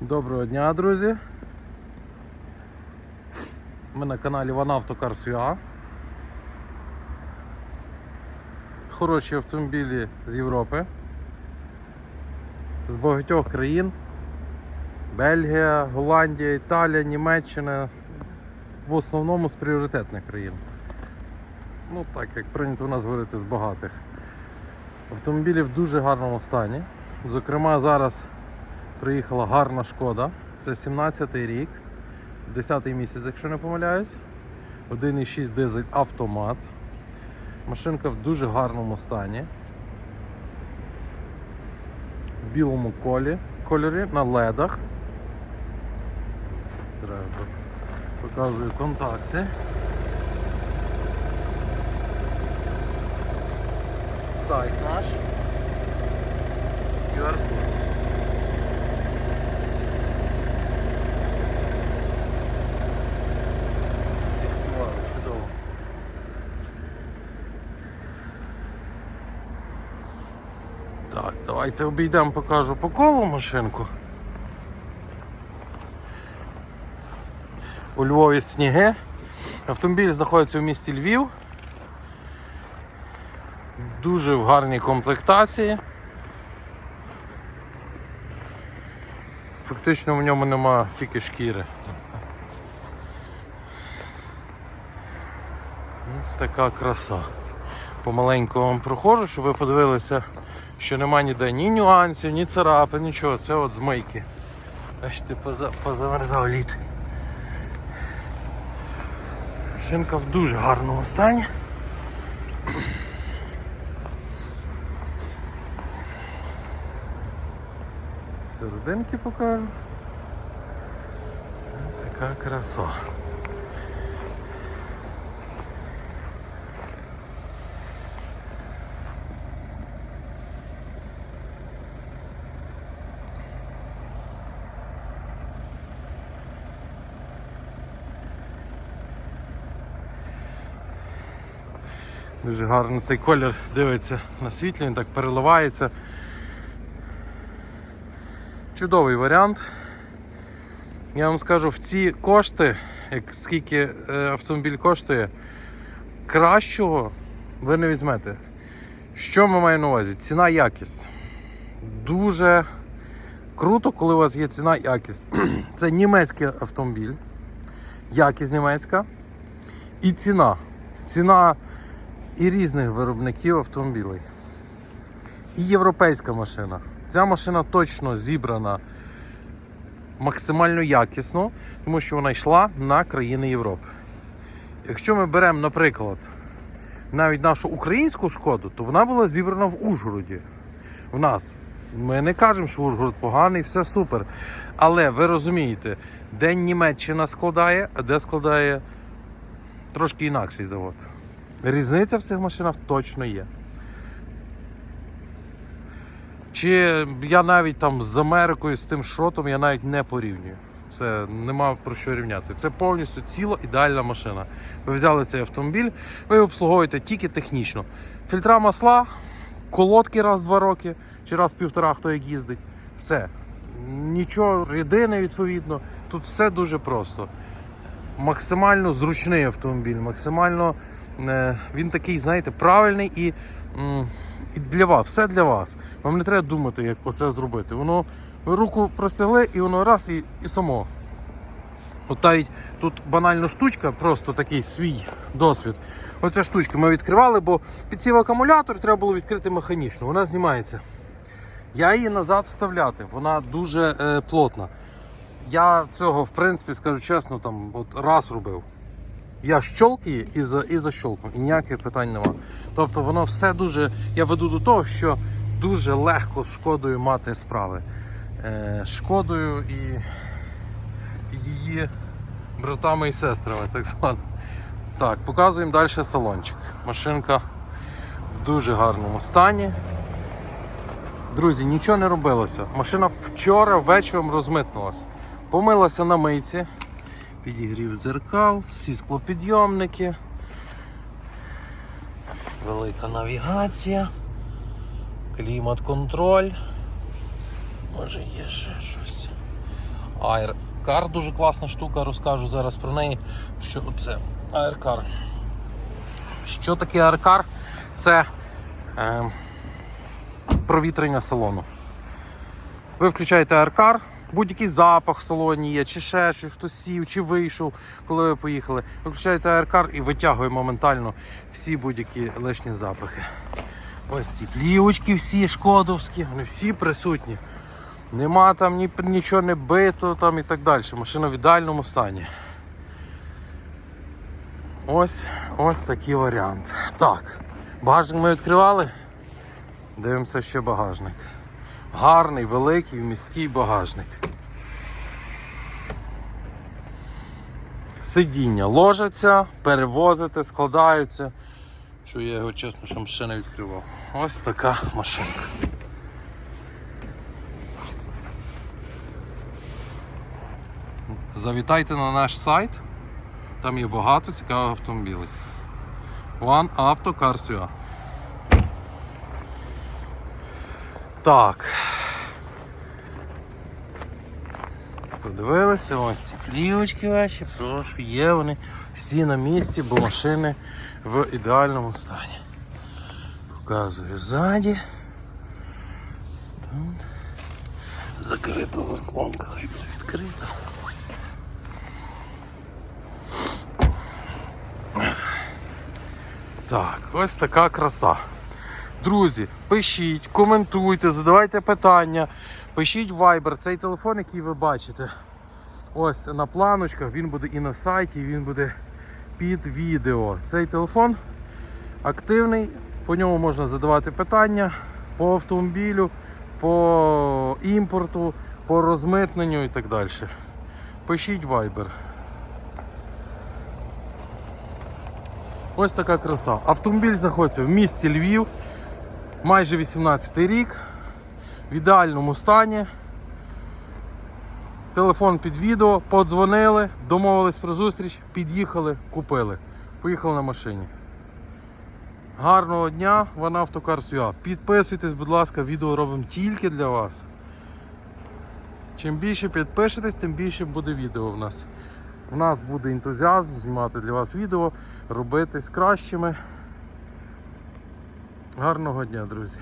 Доброго дня, друзі. Ми на каналі OneAutoCars.ua Хороші автомобілі з Європи, з багатьох країн. Бельгія, Голландія, Італія, Німеччина. В основному з пріоритетних країн. Ну так, як прийнято у нас говорити з багатих. Автомобілі в дуже гарному стані. Зокрема, зараз приїхала гарна шкода. Це 17-й рік, 10-й місяць, якщо не помиляюсь. 1,6 дизель автомат. Машинка в дуже гарному стані. В білому колі, кольорі на ледах. Треба показую контакти. Сайт наш. Так, давайте обійдемо, покажу по колу машинку. У Львові сніги. Автомобіль знаходиться в місті Львів. Дуже в гарній комплектації. Фактично в ньому нема тільки шкіри. Ось така краса. Помаленьку вам проходжу, щоб ви подивилися, що нема ніде ні нюансів, ні царапин, нічого. Це от змийки. Бачите, поза, позамерзав лід. Шинка в дуже гарному стані. Серединки покажу. Така краса. Дуже гарно цей колір дивиться на світлі, він так переливається. Чудовий варіант. Я вам скажу, в ці кошти, як скільки е, автомобіль коштує, кращого ви не візьмете. Що ми маємо на увазі? Ціна якість. Дуже круто, коли у вас є ціна якість. Це німецький автомобіль, якість німецька і ціна. Ціна і різних виробників автомобілей. І європейська машина. Ця машина точно зібрана максимально якісно, тому що вона йшла на країни Європи. Якщо ми беремо, наприклад, навіть нашу українську шкоду, то вона була зібрана в Ужгороді. В нас. Ми не кажемо, що Ужгород поганий, все супер. Але ви розумієте, де Німеччина складає, а де складає трошки інакший завод. Різниця в цих машинах точно є. Чи я навіть там з Америкою, з тим шротом я навіть не порівнюю. Це нема про що рівняти. Це повністю ціла ідеальна машина. Ви взяли цей автомобіль, ви обслуговуєте тільки технічно. Фільтра масла, колодки раз в два роки, чи раз в півтора, хто як їздить. Все. Нічого, рідини відповідно. Тут все дуже просто. Максимально зручний автомобіль, максимально він такий, знаєте, правильний і, і для вас, все для вас. Вам не треба думати, як оце зробити. Воно ви руку простягли і воно раз і, і само. От навіть тут банальна штучка, просто такий свій досвід. Оця штучка ми відкривали, бо підсів акумулятор треба було відкрити механічно. Вона знімається. Я її назад вставляти, вона дуже е, плотна. Я цього, в принципі, скажу чесно, там от раз робив. Я щолк її і, за, і защолкну, і ніяких питань нема. Тобто воно все дуже. Я веду до того, що дуже легко шкодою мати справи. Е, шкодою і, її братами і сестрами, так звано. Так, показуємо далі салончик. Машинка в дуже гарному стані. Друзі, нічого не робилося. Машина вчора вечором розмитнулася. Помилася на мийці, підігрів зеркал, всі склопідйомники, велика навігація, клімат-контроль. Може є ще щось. Aircar дуже класна штука, розкажу зараз про неї. Що це Aircar. Що таке Aircar? Це е, провітрення салону. Ви включаєте Aircar, будь-який запах в салоні є, чи ще щось, хтось сів, чи вийшов, коли ви поїхали. Ви включаєте Aircar і витягує моментально всі будь-які лишні запахи. Ось ці плівочки всі шкодовські, вони всі присутні. Нема там ні, нічого не бито там і так далі. Машина в ідеальному стані. Ось ось такий варіант. Так, багажник ми відкривали. Дивимося ще багажник. Гарний, великий, місткий багажник. Сидіння ложаться, перевозите, складаються. Що я його чесно, що ще не відкривав. Ось така машинка. Завітайте на наш сайт. Там є багато цікавих автомобілів. One Auto Cars UA. Так. Подивилися, ось ці плівочки ваші, прошу, є вони всі на місці, бо машини в ідеальному стані. Показую ззаді. Тут. Закрита заслонка, хай буде відкрита. Так, ось така краса. Друзі, пишіть, коментуйте, задавайте питання, пишіть Viber. Цей телефон, який ви бачите, ось на планочках, він буде і на сайті, і він буде під відео. Цей телефон активний, по ньому можна задавати питання по автомобілю, по імпорту, по розмитненню і так далі. Пишіть Viber. Ось така краса. Автомобіль знаходиться в місті Львів, майже 18 рік, в ідеальному стані. Телефон під відео, подзвонили, домовились про зустріч, під'їхали, купили. Поїхали на машині. Гарного дня, вона автокарсуя. Підписуйтесь, будь ласка, відео робимо тільки для вас. Чим більше підпишетесь, тим більше буде відео в нас. У нас буде ентузіазм знімати для вас відео, робити з кращими. Гарного дня, друзі!